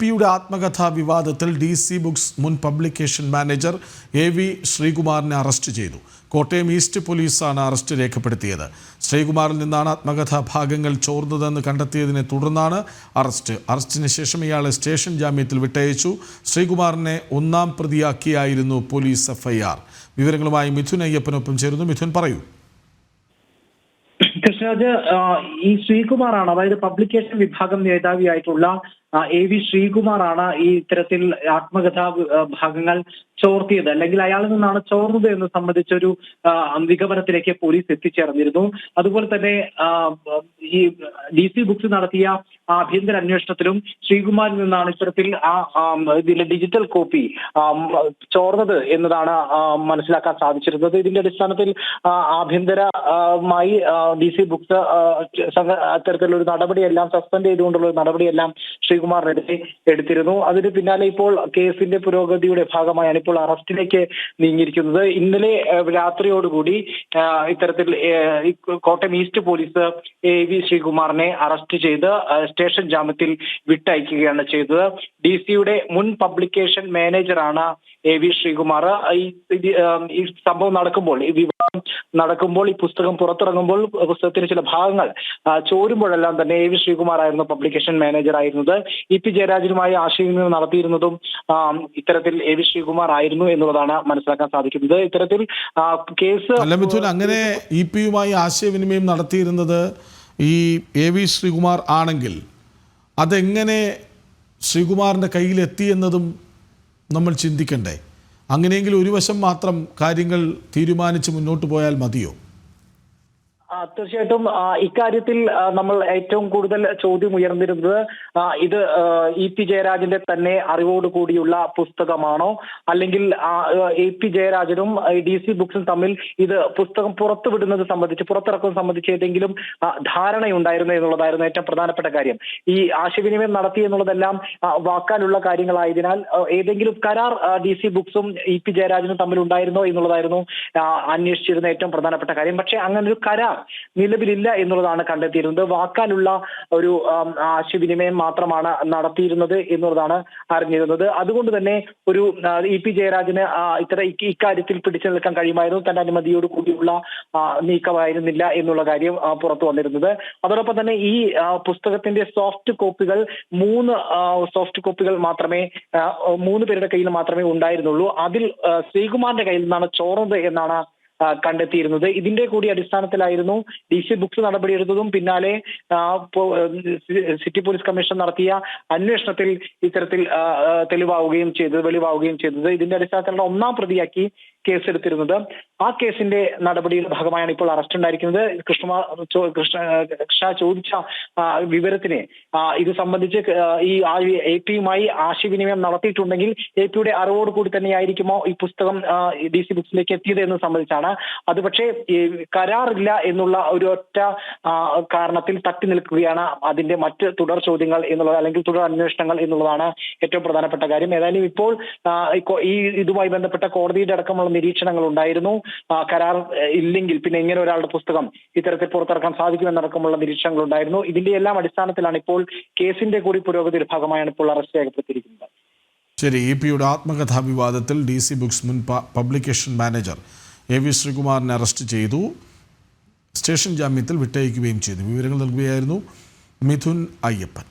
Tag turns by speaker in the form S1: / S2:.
S1: പിയുടെ ആത്മകഥാ വിവാദത്തിൽ ഡി സി ബുക്സ് മുൻ പബ്ലിക്കേഷൻ മാനേജർ എ വി ശ്രീകുമാറിനെ അറസ്റ്റ് ചെയ്തു. കോട്ടയം ഈസ്റ്റ് പോലീസാണ് അറസ്റ്റ് രേഖപ്പെടുത്തിയത്. ശ്രീകുമാറിൽ നിന്നാണ് ആത്മകഥാ ഭാഗങ്ങൾ ചോർന്നതെന്ന് കണ്ടെത്തിയതിനെ തുടർന്നാണ് അറസ്റ്റ്. അറസ്റ്റിന് ശേഷം ഇയാളെ സ്റ്റേഷൻ ജാമ്യത്തിൽ വിട്ടയച്ചു. ശ്രീകുമാറിനെ ഒന്നാം പ്രതിയാക്കിയായിരുന്നു പോലീസ് എഫ്ഐആർ. വിവരങ്ങളുമായി മിഥുൻ അയ്യപ്പനൊപ്പം ചേരുന്നു. മിഥുൻ പറയൂ.
S2: കൃഷ്ണരാജ് ഈ ശ്രീകുമാറാണ് അതായത് പബ്ലിക്കേഷൻ വിഭാഗം മേധാവിയായിട്ടുള്ള ആ, എ വി ശ്രീകുമാറാണ് ഈ ഇത്തരത്തിൽ ആത്മകഥാ ഭാഗങ്ങൾ ചോർത്തിയത്. അല്ലെങ്കിൽ അയാളിൽ നിന്നാണ് ചോർന്നത് എന്ന് സംബന്ധിച്ചൊരു നിഗമനത്തിലേക്ക് പോലീസ് എത്തിച്ചേർന്നിരുന്നു. അതുപോലെ തന്നെ ഈ ഡി സി ബുക്സ് നടത്തിയ ആഭ്യന്തര അന്വേഷണത്തിലും ശ്രീകുമാറിൽ നിന്നാണ് ഇത്തരത്തിൽ ആ ഇതിന്റെ ഡിജിറ്റൽ കോപ്പി ചോർന്നത് എന്നതാണ് മനസ്സിലാക്കാൻ സാധിച്ചിരുന്നത്. ഇതിന്റെ അടിസ്ഥാനത്തിൽ ആഭ്യന്തരമായി ഡി സി ബുക്സ് അത്തരത്തിലൊരു നടപടിയെല്ലാം സസ്പെൻഡ് ചെയ്തുകൊണ്ടുള്ള ഒരു നടപടിയെല്ലാം ശ്രീകുമാറിനെതിരെ എടുത്തിരുന്നു. അതിന് പിന്നാലെ ഇപ്പോൾ കേസിന്റെ പുരോഗതിയുടെ ഭാഗമായാണ് ഇപ്പോൾ അറസ്റ്റിലേക്ക് നീങ്ങിയിരിക്കുന്നത്. ഇന്നലെ രാത്രിയോടുകൂടി ഇത്തരത്തിൽ Kottayam east police A V ശ്രീകുമാറിനെ arrest ചെയ്ത് സ്റ്റേഷൻ ജാമ്യത്തിൽ വിട്ടയക്കുകയാണ് ചെയ്തത്. ഡി സിയുടെ മുൻ പബ്ലിക്കേഷൻ മാനേജറാണ് എ വി ശ്രീകുമാർ. ഈ സംഭവം നടക്കുമ്പോൾ നടക്കുമ്പോൾ ഈ പുസ്തകം പുറത്തിറങ്ങുമ്പോൾ പുസ്തകത്തിന്റെ ചില ഭാഗങ്ങൾ ചോരുമ്പോഴെല്ലാം തന്നെ എ വി ശ്രീകുമാർ ആയിരുന്നു പബ്ലിക്കേഷൻ മാനേജർ ആയിരുന്നത് ഇ പി ജയരാജനുമായി ആശയവിനിമയം നടത്തിയിരുന്നതും ഇത്തരത്തിൽ എ വി ശ്രീകുമാർ ആയിരുന്നു എന്നുള്ളതാണ് മനസ്സിലാക്കാൻ സാധിക്കുന്നത് ഇത്തരത്തിൽ കേസ്
S1: അങ്ങനെ ഇ പിയുമായി ആശയവിനിമയം നടത്തിയിരുന്നത് ഈ എ വി ശ്രീകുമാർ ആണെങ്കിൽ അതെങ്ങനെ ശ്രീകുമാറിന്റെ കയ്യിലെത്തി എന്നതും നമ്മൾ ചിന്തിക്കണ്ടേ? അങ്ങനെയെങ്കിൽ ഒരു വശം മാത്രം കാര്യങ്ങൾ തീരുമാനിച്ച് മുന്നോട്ട് പോയാൽ മതിയോ?
S2: തീർച്ചയായിട്ടും ഇക്കാര്യത്തിൽ നമ്മൾ ഏറ്റവും കൂടുതൽ ചോദ്യം ഉയർന്നിരുന്നത് ഇത് ഇ പി ജയരാജന്റെ തന്നെ അറിവോട് കൂടിയുള്ള പുസ്തകമാണോ? അല്ലെങ്കിൽ എ പി ജയരാജനും ഡി സി ബുക്സും തമ്മിൽ ഇത് പുസ്തകം പുറത്തുവിടുന്നത് സംബന്ധിച്ച് പുറത്തിറക്കുന്നത് സംബന്ധിച്ച് ഏതെങ്കിലും ധാരണയുണ്ടായിരുന്നു എന്നുള്ളതായിരുന്നു ഏറ്റവും പ്രധാനപ്പെട്ട കാര്യം. ഈ ആശയവിനിമയം നടത്തി എന്നുള്ളതെല്ലാം വാക്കാലുള്ള കാര്യങ്ങളായതിനാൽ ഏതെങ്കിലും കരാർ ഡി സി ബുക്സും ഇ പി ജയരാജനും തമ്മിൽ ഉണ്ടായിരുന്നോ എന്നുള്ളതായിരുന്നു അന്വേഷിച്ചിരുന്ന ഏറ്റവും പ്രധാനപ്പെട്ട കാര്യം. പക്ഷേ അങ്ങനെ ഒരു കരാർ നിലവിലില്ല എന്നുള്ളതാണ് കണ്ടെത്തിയിരുന്നത്. വാക്കാലുള്ള ഒരു ആശയവിനിമയം മാത്രമാണ് നടത്തിയിരുന്നത് എന്നുള്ളതാണ് അറിഞ്ഞിരുന്നത്. അതുകൊണ്ട് തന്നെ ഒരു ഇ പി ജയരാജന് ഇത്ര ഇക്കാര്യത്തിൽ പിടിച്ചു നിൽക്കാൻ കഴിയുമായിരുന്നു. തന്റെ അനുമതിയോട് കൂടിയുള്ള നീക്കമായിരുന്നില്ല എന്നുള്ള കാര്യം പുറത്തു വന്നിരുന്നത്. അതോടൊപ്പം തന്നെ ഈ പുസ്തകത്തിന്റെ സോഫ്റ്റ് കോപ്പികൾ മൂന്ന് സോഫ്റ്റ് കോപ്പികൾ മാത്രമേ മൂന്ന് പേരുടെ കയ്യിൽ മാത്രമേ ഉണ്ടായിരുന്നുള്ളൂ. അതിൽ ശ്രീകുമാറിന്റെ കയ്യിൽ നിന്നാണ് ചോർന്നത് എന്നാണ് കണ്ടെത്തിയിരുന്നത്. ഇതിന്റെ കൂടി അടിസ്ഥാനത്തിലായിരുന്നു ഡി സി ബുക്സ് നടപടിയെടുത്തതും പിന്നാലെ സിറ്റി പോലീസ് കമ്മീഷൻ നടത്തിയ അന്വേഷണത്തിൽ ഇത്തരത്തിൽ തെളിവാവുകയും ചെയ്തത് വെളിവാവുകയും ചെയ്തത്. ഇതിന്റെ അടിസ്ഥാനത്തിലുള്ള ഒന്നാം പ്രതിയാക്കി കേസെടുത്തിരുന്നത്. ആ കേസിന്റെ നടപടിയുടെ ഭാഗമായാണ് ഇപ്പോൾ അറസ്റ്റ് ഉണ്ടായിരിക്കുന്നത്. കൃഷ്ണ കൃഷ്ണ ചോദിച്ച വിവരത്തിന് ഇത് സംബന്ധിച്ച് ഈ എ പിയുമായി ആശയവിനിമയം നടത്തിയിട്ടുണ്ടെങ്കിൽ എ പിയുടെ അറിവോട് കൂടി തന്നെയായിരിക്കുമോ ഈ പുസ്തകം ഡി സി ബുക്സിലേക്ക് എത്തിയത് എന്ന് സംബന്ധിച്ചാണ്. അത് പക്ഷേ കരാറില്ല എന്നുള്ള ഒരു ഒറ്റ കാരണത്തിൽ തട്ടി നിൽക്കുകയാണ് അതിന്റെ മറ്റ് തുടർ ചോദ്യങ്ങൾ എന്നുള്ളത് അല്ലെങ്കിൽ തുടർ അന്വേഷണങ്ങൾ എന്നുള്ളതാണ് ഏറ്റവും പ്രധാനപ്പെട്ട കാര്യം. ഏതായാലും ഇപ്പോൾ ഈ ഇതുമായി ബന്ധപ്പെട്ട കോടതിയുടെ അടക്കമുള്ള നിരീക്ഷണങ്ങൾ ഉണ്ടായിരുന്നു കരാർ ഇല്ലെങ്കിൽ പിന്നെ എങ്ങനെ ഒരാളുടെ പുസ്തകം ഇത്തരത്തിൽ പുറത്തിറക്കാൻ സാധിക്കുമെന്നടക്കമുള്ള നിരീക്ഷണങ്ങൾ ഉണ്ടായിരുന്നു ഇതിന്റെ എല്ലാം അടിസ്ഥാനത്തിലാണ് ഇപ്പോൾ കേസിന്റെ കൂടി പുരോഗതിയുടെ ഭാഗമായാണ് ഇപ്പോൾ അറസ്റ്റ് രേഖപ്പെടുത്തിയിരിക്കുന്നത്.
S1: ശരി ഇ പിയുടെ ആത്മകഥാ വിവാദത്തിൽ ഡി സി ബുക്സ് മുൻ പബ്ലിക്കേഷൻ മാനേജർ എ വി ശ്രീകുമാറിനെ അറസ്റ്റ് ചെയ്തു. സ്റ്റേഷൻ ജാമ്യത്തിൽ വിട്ടയക്കുകയും ചെയ്തു. വിവരങ്ങൾ നൽകുകയായിരുന്നു മിഥുൻ അയ്യപ്പൻ.